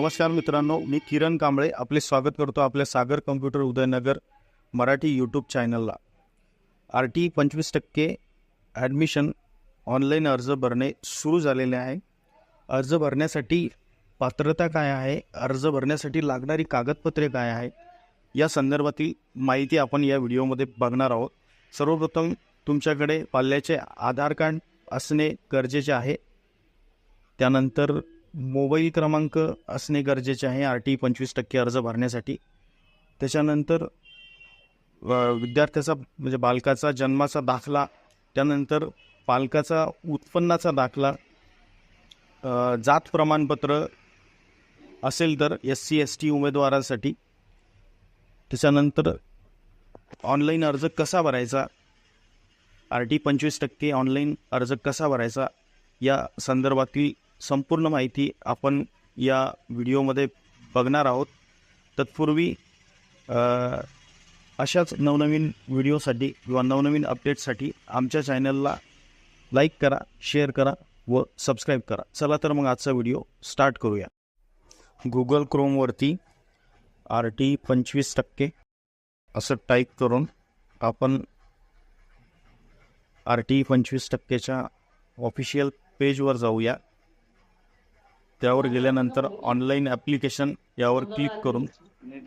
नमस्कार मित्रांनो मी किरण कांबळे आपले स्वागत करतो आपल्या सागर कम्प्युटर उदयनगर मराठी यूट्यूब चॅनलला आर टी पंचवीस टक्के ॲडमिशन ऑनलाईन अर्ज भरणे सुरू झालेले आहे. अर्ज भरण्यासाठी पात्रता काय आहे? अर्ज भरण्यासाठी लागणारी कागदपत्रे काय आहे या संदर्भातील माहिती आपण या व्हिडिओमध्ये बघणार आहोत. सर्वप्रथम तुमच्याकडे पाल्याचे आधार कार्ड असणे गरजेचे आहे. त्यानंतर मोबाईल क्रमांक असणे गरजेचे आहे. आर टी पंचवीस टक्के अर्ज भरण्यासाठी. त्याच्यानंतर विद्यार्थ्याचा म्हणजे बालकाचा जन्माचा दाखला त्यानंतर पालकाचा उत्पन्नाचा दाखला जात प्रमाणपत्र असेल तर एस सी एस टी उमेदवारांसाठी. त्याच्यानंतर ऑनलाईन अर्ज कसा भरायचा? आर टी पंचवीस टक्के ऑनलाईन अर्ज कसा भरायचा? या संदर्भातील संपूर्ण माहिती आपण या व्हिडिओमध्ये बघणार आहोत. तत्पूर्वी अशाच नवनवीन व्हिडिओसाठी किंवा नवनवीन अपडेटसाठी आमच्या चॅनलला लाईक करा शेअर करा व सबस्क्राईब करा. चला तर मग आजचा व्हिडिओ स्टार्ट करूया. गुगल क्रोमवरती आर टी पंचवीस टक्के असं टाईप करून आपण आर टी पंचवीस टक्केच्या ऑफिशियल पेजवर जाऊया. त्यावर गेल्यानंतर ऑनलाईन ॲप्लिकेशन यावर क्लिक करून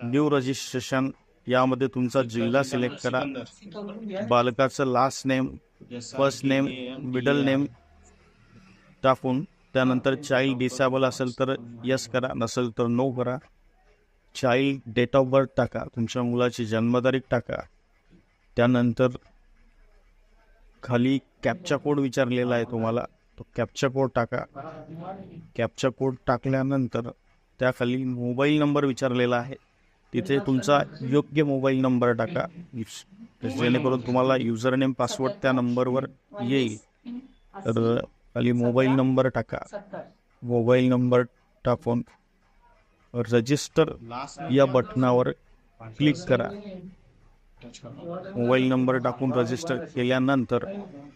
न्यू रजिस्ट्रेशन यामध्ये तुमचा जिल्हा सिलेक्ट करा. बालकाचं last name first name middle name टाकून त्यानंतर चाइल्ड डिसेबल असेल तर यस करा नसेल तर नो करा. चाइल्ड डेट ऑफ बर्थ टाका तुमच्या मुलाची जन्मतारीख टाका. त्यानंतर खाली कॅपचा कोड विचारलेला आहे तुम्हाला. तो कॅप्चा कोड टाका. कॅप्चा कोड टाकल्यानंतर त्याखाली मोबाईल नंबर विचारलेला आहे. तिथे तुमचा योग्य मोबाईल नंबर टाका. जेणेकरून तुम्हाला युजर नेम पासवर्ड त्या नंबरवर येईल. तर खाली मोबाईल नंबर टाका. मोबाईल नंबर टाकून रजिस्टर या बटनावर क्लिक करा. मोबाईल नंबर टाकून रजिस्टर केल्यानंतर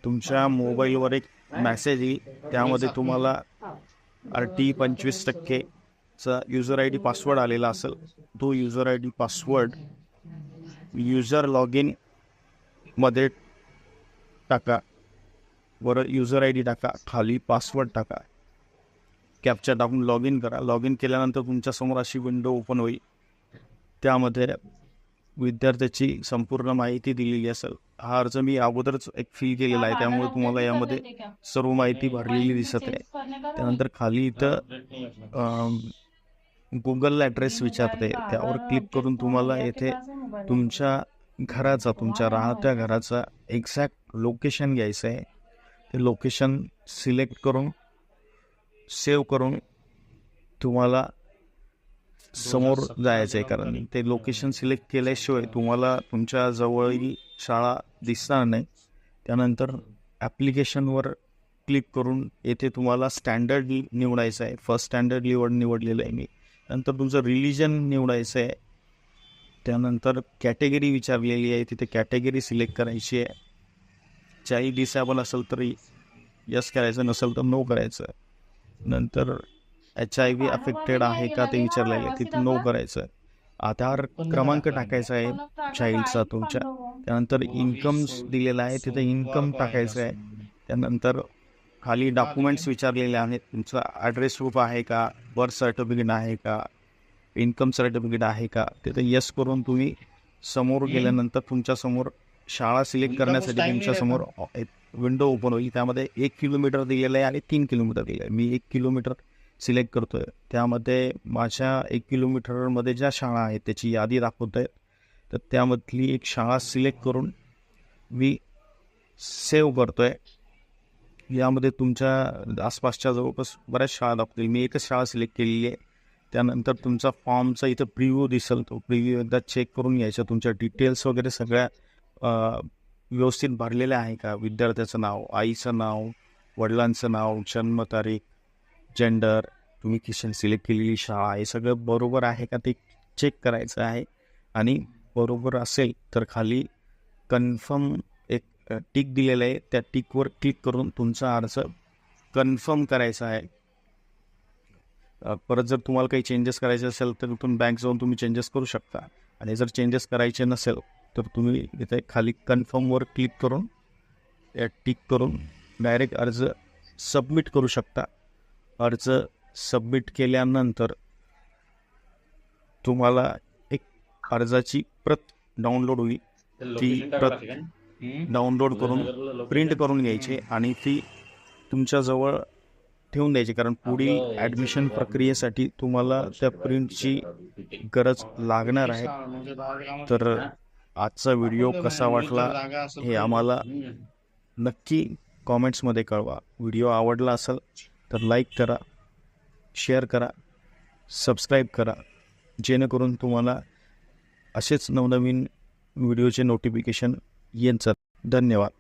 तुमच्या मोबाईलवर एक मॅसेज येईल. त्यामध्ये तुम्हाला आर टी पंचवीस टक्केचा युजर आय डी पासवर्ड आलेला असेल. तो user I D password user log इनमध्ये टाका. वर युजर आय डी टाका. खाली पासवर्ड टाका. कॅपचा टाकून लॉग इन करा. लॉग इन केल्यानंतर तुमच्यासमोर अशी विंडो ओपन होईल. त्यामध्ये विद्यार्थ्याची संपूर्ण माहिती दिलेली असेल. हा अर्ज मी अगोदरच एक फिल केलेला आहे. त्यामुळे तुम्हाला यामध्ये सर्व माहिती भरलेली दिसत आहे. त्यानंतर खाली इथं गुगल ॲड्रेस विचारते. त्यावर क्लिक करून तुम्हाला येथे तुमच्या घराचा तुमच्या राहत्या घराचा एक्झॅक्ट लोकेशन घ्यायचं आहे. ते लोकेशन सिलेक्ट करून सेव्ह करून तुम्हाला समोर जायचं आहे कारण ते लोकेशन सिलेक्ट केल्याशिवाय तुम्हाला तुमच्या जवळही शाळा दिसणार नाही. त्यानंतर ॲप्लिकेशनवर क्लिक करून येथे तुम्हाला स्टँडर्ड निवडायचं आहे. फर्स्ट स्टँडर्ड निवड निवडलेलं आहे मी. नंतर तुमचं रिलिजन निवडायचं आहे. त्यानंतर कॅटेगरी विचारलेली आहे. तिथे कॅटेगरी सिलेक्ट करायची आहे. चाही डिसेबल असेल तर यस करायचं नसेल तर नो करायचं. नंतर एच आय व्ही अफेक्टेड आहे का ते विचारलेलं आहे तिथे नो करायचं आधार क्रमांक टाकायचा आहे. चाइल्डचा तुमच्या. त्यानंतर इन्कम्स दिलेला आहे. तिथे इन्कम टाकायचं आहे. त्यानंतर खाली डॉक्युमेंट्स विचारलेले आहेत. तुमचा ॲड्रेस प्रूफ आहे का? बर्थ सर्टिफिकेट आहे का? इन्कम सर्टिफिकेट आहे का? तिथे यस करून तुम्ही समोर गेल्यानंतर तुमच्यासमोर शाळा सिलेक्ट करण्यासाठी तुमच्यासमोर विंडो ओपन होईल. त्यामध्ये एक किलोमीटर दिलेलं आहे आणि तीन किलोमीटर दिलं आहे. मी एक किलोमीटर सिलेक्ट करतोय. त्यामध्ये माझ्या एक किलोमीटरमध्ये ज्या शाळा आहेत त्याची यादी दाखवत आहे तर त्यामधली एक शाळा सिलेक्ट करून मी सेव्ह करतोय. यामध्ये तुमच्या आसपासच्या जवळपास बऱ्याच शाळा दाखवतील. मी एकच शाळा सिलेक्ट केलेली आहे. त्यानंतर तुमचा फॉर्मचा इथं प्रिव्ह्यू दिसेल. तो प्रिव्ह्यू एकदा चेक करून घ्यायचा. तुमच्या डिटेल्स वगैरे सगळ्या व्यवस्थित भरलेल्या आहे का? विद्यार्थ्याचं नाव आईचं नाव वडिलांचं नाव जन्मतारीख जेंडर तुम्ही किशन सिलेक्ट केलेली शाळा हे सगळं बरोबर आहे का ते चेक करायचं आहे. आणि बरोबर असेल तर खाली कन्फर्म एक टिक दिलेलं आहे. त्या टिकवर क्लिक करून तुमचा अर्ज कन्फर्म करायचा आहे. परत जर तुम्हाला काही चेंजेस करायचे असेल तर तुम्ही बँक जाऊन तुम्ही चेंजेस करू शकता. आणि जर चेंजेस करायचे नसेल तर तुम्ही इथे खाली कन्फर्मवर क्लिक करून टिक करून डायरेक्ट अर्ज सबमिट करू शकता. अर्ज सबमिट केल्यानंतर तुम्हाला एक अर्जाची प्रत डाउनलोड होईल. ती प्रत डाउनलोड करून प्रिंट करून घ्यायची आणि ती तुमच्याजवळ ठेवून द्यायची. कारण पुढील ॲडमिशन प्रक्रियेसाठी तुम्हाला त्या प्रिंटची गरज लागणार आहे. तर आजचा व्हिडिओ कसा वाटला हे आम्हाला नक्की कॉमेंट्समध्ये कळवा. व्हिडिओ आवडला असेल तर लाईक करा शेअर करा सबस्क्राईब करा. जेणेकरून तुम्हाला असेच नवनवीन व्हिडिओचे नोटिफिकेशन येत धन्यवाद.